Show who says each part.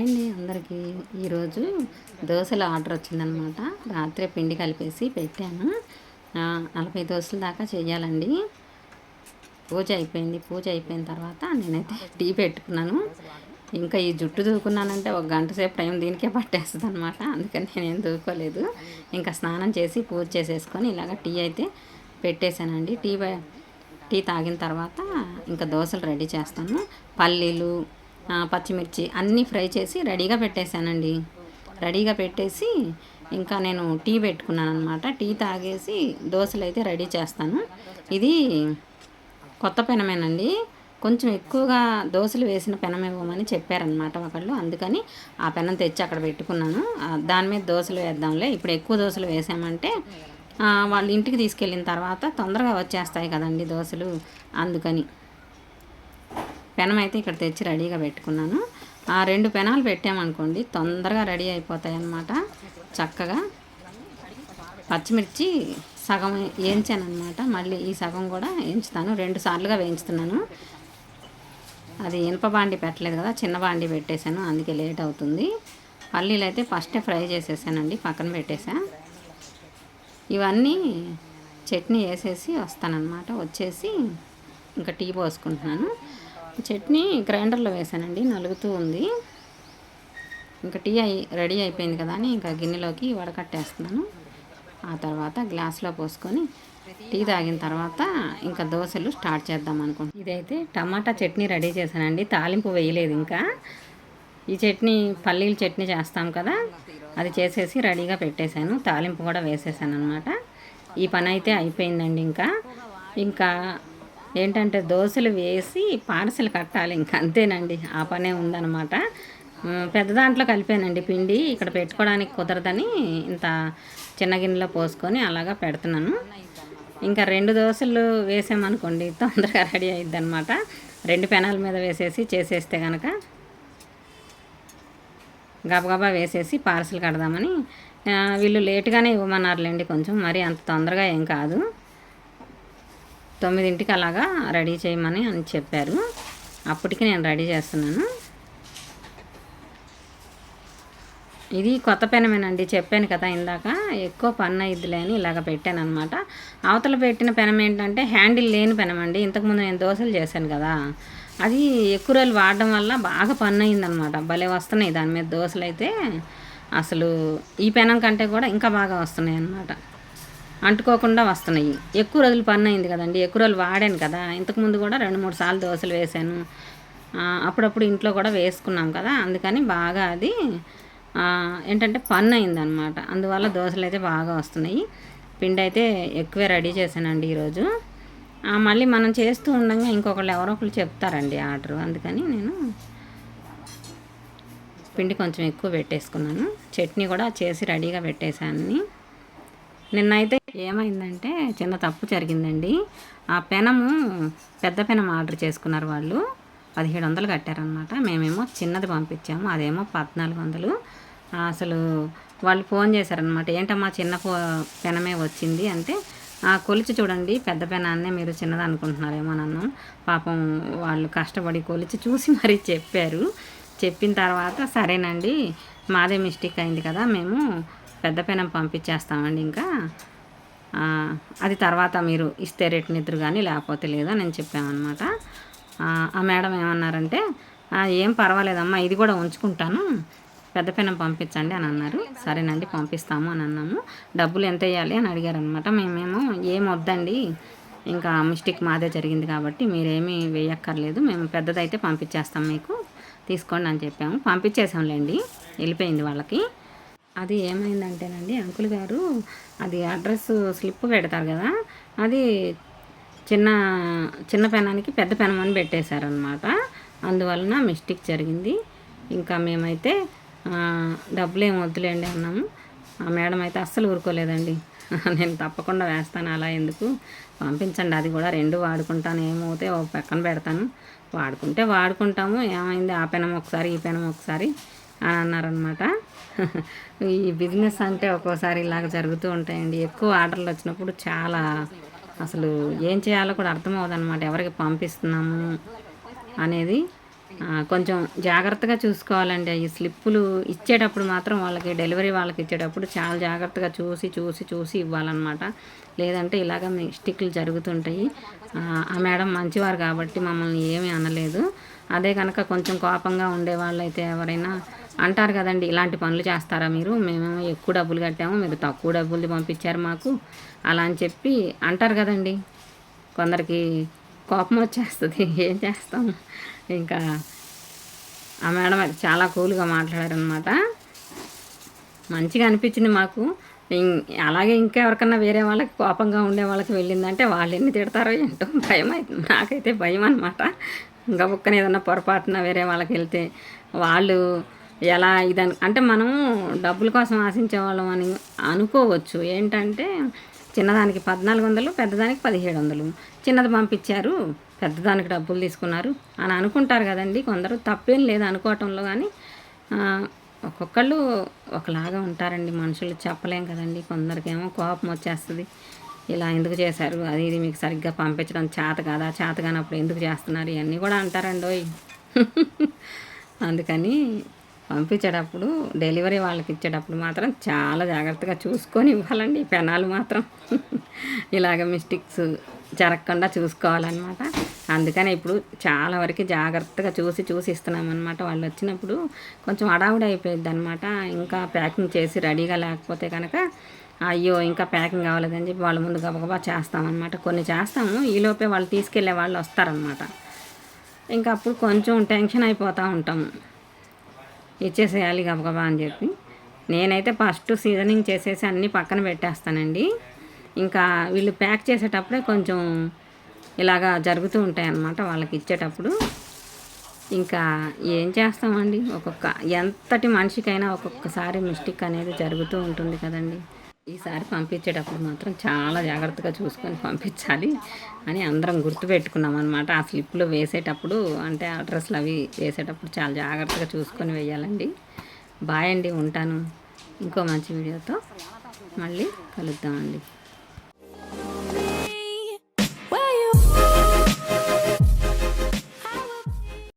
Speaker 1: Hi అండి అందరికీ ఈరోజు దోశల ఆర్డర్ వచ్చిందనమాట. రాత్రి పిండి కలిపేసి పెట్టాను. నలభై దోశల దాకా చేయాలండి. పూజ అయిపోయింది పూజ అయిపోయిన తర్వాత నేనైతే టీ పెట్టుకున్నాను. ఇంకా ఈ జుట్టు దూకున్నానంటే ఒక గంట సేపు టైం దీనికే పట్టేస్తుంది అనమాట అందుకని నేనేం దూకోలేదు. ఇంకా స్నానం చేసి పూజ చేసేసుకొని ఇలాగ టీ అయితే పెట్టేశానండి. టీ టీ తాగిన తర్వాత ఇంకా దోశలు రెడీ చేస్తాను. పల్లీలు పచ్చిమిర్చి అన్నీ ఫ్రై చేసి రెడీగా పెట్టేశానండి. రెడీగా పెట్టేసి ఇంకా నేను టీ పెట్టుకున్నాను అనమాట టీ తాగేసి దోశలు అయితే రెడీ చేస్తాను. ఇది కొత్త పెనమేనండి. కొంచెం ఎక్కువగా దోశలు వేసిన పెనం ఇవ్వమని చెప్పారనమాట ఒకళ్ళు. అందుకని ఆ పెనం తెచ్చి అక్కడ పెట్టుకున్నాను. దాని మీద దోశలు వేద్దాంలే. ఇప్పుడు ఎక్కువ దోశలు వేసామంటే వాళ్ళ వాళ్ళు ఇంటికి తీసుకెళ్ళిన తర్వాత తొందరగా వచ్చేస్తాయి కదండి దోశలు. అందుకని పెనం అయితే ఇక్కడ తెచ్చి రెడీగా పెట్టుకున్నాను. ఆ రెండు పెనాలు పెట్టామనుకోండి తొందరగా రెడీ అయిపోతాయి అన్నమాట చక్కగా పచ్చిమిర్చి సగం వేయించాను అనమాట మళ్ళీ ఈ సగం కూడా వేయించుతాను. రెండు సార్లుగా వేయించుతున్నాను. అది ఇనుప బాండి పెట్టలేదు కదా చిన్న బాండి పెట్టేశాను అందుకే లేట్ అవుతుంది. పల్లీలు అయితే ఫస్టే ఫ్రై చేసేసానండి పక్కన పెట్టేసా ఇవన్నీ చట్నీ వేసేసి వస్తానన్నమాట. వచ్చేసి ఇంకా టీ పోసుకుంటున్నాను. చట్నీ గ్రైండర్లో వేసానండి నలుగుతూ ఉంది. ఇంకా టీ అయి రెడీ అయిపోయింది కదా అని ఇంకా గిన్నెలోకి వడకట్టేస్తున్నాను. ఆ తర్వాత గ్లాస్లో పోసుకొని టీ తాగిన తర్వాత ఇంకా దోశలు స్టార్ట్ చేద్దాం అనుకుంటున్నాను. ఇదైతే టమాటా చట్నీ రెడీ చేశానండి తాలింపు వేయలేదు ఇంకా. ఈ చట్నీ పల్లీల చట్నీ చేస్తాం కదా అది చేసేసి రెడీగా పెట్టేశాను తాలింపు కూడా వేసేసాను అనమాట ఈ పని అయితే అయిపోయిందండి ఇంకా. ఇంకా ఏంటంటే దోశలు వేసి పార్సల్ కట్టాలి ఇంకా అంతేనండి. ఆ పనే ఉందన్నమాట. పెద్ద దాంట్లో కలిపానండి పిండి. ఇక్కడ పెట్టుకోవడానికి కుదరదని ఇంత చిన్న గిన్నెలో పోసుకొని అలాగా పెడుతున్నాను. ఇంకా రెండు దోశలు వేసామనుకోండి తొందరగా రెడీ అయ్యిద్ది అనమాట రెండు పెనాల మీద వేసేసి చేసేస్తే కనుక గబగబా వేసేసి పార్సల్ కడదామని వీళ్ళు లేటుగానే ఇవ్వమన్నారులేండి కొంచెం. మరి అంత తొందరగా ఏం కాదు. తొమ్మిదింటికి అలాగా రెడీ చేయమని అని చెప్పారు. అప్పటికి నేను రెడీ చేస్తున్నాను. ఇది కొత్త పెనమేనండి. చెప్పాను కదా ఇందాక. ఎక్కువ పన్ను అయ్యిద్దిలే అని ఇలాగ పెట్టాను అనమాట అవతల పెట్టిన పెనం ఏంటంటే హ్యాండిల్ లేని పెనం అండి ఇంతకుముందు నేను దోశలు చేశాను కదా. అది ఎక్కువ రోజులు వాడడం వల్ల బాగా పన్ను అయిందనమాట భలే వస్తున్నాయి దాని మీద దోశలు అయితే అసలు ఈ పెనం కంటే కూడా ఇంకా బాగా వస్తున్నాయి అన్నమాట అంటుకోకుండా వస్తున్నాయి. ఎక్కువ రోజులు పన్ను అయింది కదండి. ఎక్కువ రోజులు వాడాను కదా. ఇంతకుముందు కూడా రెండు మూడు సార్లు దోశలు వేసాను. అప్పుడప్పుడు ఇంట్లో కూడా వేసుకున్నాం కదా. అందుకని బాగా అది ఏంటంటే పన్ను అయిందనమాట అందువల్ల దోశలు అయితే బాగా వస్తున్నాయి. పిండి అయితే ఎక్కువే రెడీ చేశానండి ఈరోజు. మళ్ళీ మనం చేస్తూ ఉండగా ఇంకొకళ్ళు ఎవరో ఒకళ్ళు చెప్తారండి ఆర్డర్. అందుకని నేను పిండి కొంచెం ఎక్కువ పెట్టేసుకున్నాను. చట్నీ కూడా చేసి రెడీగా పెట్టేశాను నిన్నైతే ఏమైందంటే చిన్న తప్పు జరిగిందండి. ఆ పెనము పెద్ద పెనం ఆర్డర్ చేసుకున్నారు వాళ్ళు. పదిహేడు వందలు కట్టారనమాట మేమేమో చిన్నది పంపించాము అదేమో పద్నాలుగు వందలు. అసలు వాళ్ళు ఫోన్ చేశారనమాట ఏంటమ్మా చిన్న ఫో పెనమే వచ్చింది అంటే ఆ కొలిచి చూడండి పెద్ద పెనాన్నే మీరు చిన్నది అనుకుంటున్నారేమో నన్ను పాపం వాళ్ళు కష్టపడి కొలిచి చూసి మరీ చెప్పారు. చెప్పిన తర్వాత సరేనండి మాదే మిస్టేక్ అయింది కదా మేము పెద్ద పెనం పంపించేస్తామండి ఇంకా. అది తర్వాత మీరు ఇస్తే రేటు నిద్ర కానీ లేకపోతే లేదా నేను చెప్పామన్నమాట. ఆ, మేడం ఏమన్నారంటే ఏం పర్వాలేదమ్మా ఇది కూడా ఉంచుకుంటాను. పెద్ద పెనం పంపించండి అని అన్నారు. సరేనండి పంపిస్తాము అని అన్నాము. డబ్బులు ఎంత వేయాలి అని అడిగారనమాట మేమేమో ఏం వద్దండి ఇంకా మిస్టేక్ మాదే జరిగింది కాబట్టి మీరేమీ వేయక్కర్లేదు మేము పెద్దదైతే పంపించేస్తాం మీకు. తీసుకోండి అని చెప్పాము. పంపించేసాంలేండి వెళ్ళిపోయింది వాళ్ళకి. అది ఏమైందంటేనండి అంకుల్ గారు అది అడ్రస్ స్లిప్ పెడతారు కదా అది చిన్న చిన్న పెనానికి పెద్ద పెనం అని పెట్టేశారనమాట అందువలన మిస్టేక్ జరిగింది. ఇంకా మేమైతే డబ్బులు ఏం వద్దులేండి అన్నాము. ఆ మేడం అయితే అస్సలు ఊరుకోలేదండి. నేను తప్పకుండా వేస్తాను అలా ఎందుకు? పంపించండి అది కూడా రెండు వాడుకుంటాను. ఏమవుతే ఒక పక్కన పెడతాను. వాడుకుంటే వాడుకుంటాము. ఏమైంది? ఆ పెనం ఒకసారి ఈ పెనం ఒకసారి అని అన్నారనమాట ఈ బిజినెస్ అంటే ఒక్కోసారి ఇలాగ జరుగుతూ ఉంటాయండి. ఎక్కువ ఆర్డర్లు వచ్చినప్పుడు చాలా అసలు ఏం చేయాలో కూడా అర్థం అవ్వదన్నమాట ఎవరికి పంపిస్తున్నాము అనేది కొంచెం జాగ్రత్తగా చూసుకోవాలండి. ఈ స్లిప్పులు ఇచ్చేటప్పుడు మాత్రం వాళ్ళకి డెలివరీ వాళ్ళకి ఇచ్చేటప్పుడు చాలా జాగ్రత్తగా చూసి చూసి చూసి ఇవ్వాలన్నమాట. లేదంటే ఇలాగ మిస్టేక్లు జరుగుతుంటాయి. ఆ, ఆ మేడం మంచివారు కాబట్టి మమ్మల్ని ఏమీ అనలేదు. అదే కనుక కొంచెం కోపంగా ఉండే వాళ్ళైతే ఎవరైనా అంటారు కదండి ఇలాంటి పనులు చేస్తారా మీరు? మేము ఎక్కువ డబ్బులు కట్టాము మీరు తక్కువ డబ్బులు పంపించారు మాకు అలా అని చెప్పి అంటారు కదండి. కొందరికి కోపం వచ్చేస్తుంది ఏం చేస్తాం? ఇంకా ఆ మేడం అది చాలా కూల్గా మాట్లాడారనమాట మంచిగా అనిపించింది మాకు. ఇం- అలాగే ఇంకా ఎవరికన్నా వేరే వాళ్ళకి కోపంగా ఉండే వాళ్ళకి వెళ్ళిందంటే వాళ్ళు ఎన్ని తిడతారో ఏంటో భయం అవుతుంది నాకైతే భయం అనమాట ఇంకా ఒక్కని ఏదన్నా పొరపాటున వేరే వాళ్ళకి వెళ్తే వాళ్ళు ఎలా ఇదని అంటే మనం డబ్బుల కోసం ఆశించే వాళ్ళం అని అనుకోవచ్చు. ఏంటంటే చిన్నదానికి పద్నాలుగు వందలు పెద్దదానికి పదిహేడు వందలు. చిన్నది పంపించారు పెద్దదానికి డబ్బులు తీసుకున్నారు అని అనుకుంటారు కదండి. కొందరు తప్పేం లేదు అనుకోవటంలో కానీ ఒక్కొక్కళ్ళు ఒకలాగా ఉంటారండి మనుషులు. చెప్పలేం కదండి. కొందరికేమో కోపం వచ్చేస్తుంది. ఇలా ఎందుకు చేశారు? అది ఇది మీకు సరిగ్గా పంపించడం చేత కాదా? చేత కానప్పుడు ఎందుకు చేస్తున్నారు? ఇవన్నీ కూడా అంటారండి అందుకని పంపించేటప్పుడు డెలివరీ వాళ్ళకి ఇచ్చేటప్పుడు మాత్రం చాలా జాగ్రత్తగా చూసుకొని ఇవ్వాలండి. ఈ పెనాలు మాత్రం ఇలాగ మిస్టేక్స్ జరగకుండా చూసుకోవాలన్నమాట. అందుకనే ఇప్పుడు చాలా వరకు జాగ్రత్తగా చూసి చూసి ఇస్తున్నామన్నమాట. వాళ్ళు వచ్చినప్పుడు కొంచెం అడావుడి అయిపోయింది అనమాట ఇంకా ప్యాకింగ్ చేసి రెడీగా లేకపోతే కనుక అయ్యో ఇంకా ప్యాకింగ్ అవ్వలేదని చెప్పి వాళ్ళ ముందు గబగబా చేస్తామన్నమాట. కొన్ని చేస్తాము. ఈలోపే వాళ్ళు తీసుకెళ్ళే వాళ్ళు వస్తారనమాట ఇంకా అప్పుడు కొంచెం టెన్షన్ అయిపోతూ ఉంటాము. ఇచ్చేసేయాలి గబగబా అని చెప్పి. నేనైతే ఫస్ట్ సీజనింగ్ చేసేసి అన్నీ పక్కన పెట్టేస్తానండి. ఇంకా వీళ్ళు ప్యాక్ చేసేటప్పుడే కొంచెం ఇలాగా జరుగుతూ ఉంటాయి అన్నమాట వాళ్ళకి ఇచ్చేటప్పుడు. ఇంకా ఏం చేస్తామండి? ఒక్కొక్క ఎంతటి మనిషికైనా ఒక్కొక్కసారి మిస్టేక్ అనేది జరుగుతూ ఉంటుంది కదండి. ఈసారి పంపించేటప్పుడు మాత్రం చాలా జాగ్రత్తగా చూసుకొని పంపించాలి అని అందరం గుర్తుపెట్టుకున్నాం అనమాట ఆ స్లిప్లో వేసేటప్పుడు అంటే అడ్రస్లు అవి వేసేటప్పుడు చాలా జాగ్రత్తగా చూసుకొని వేయాలండి. బాయ్ అండి ఉంటాను. ఇంకో మంచి వీడియోతో మళ్ళీ కలుద్దామండి.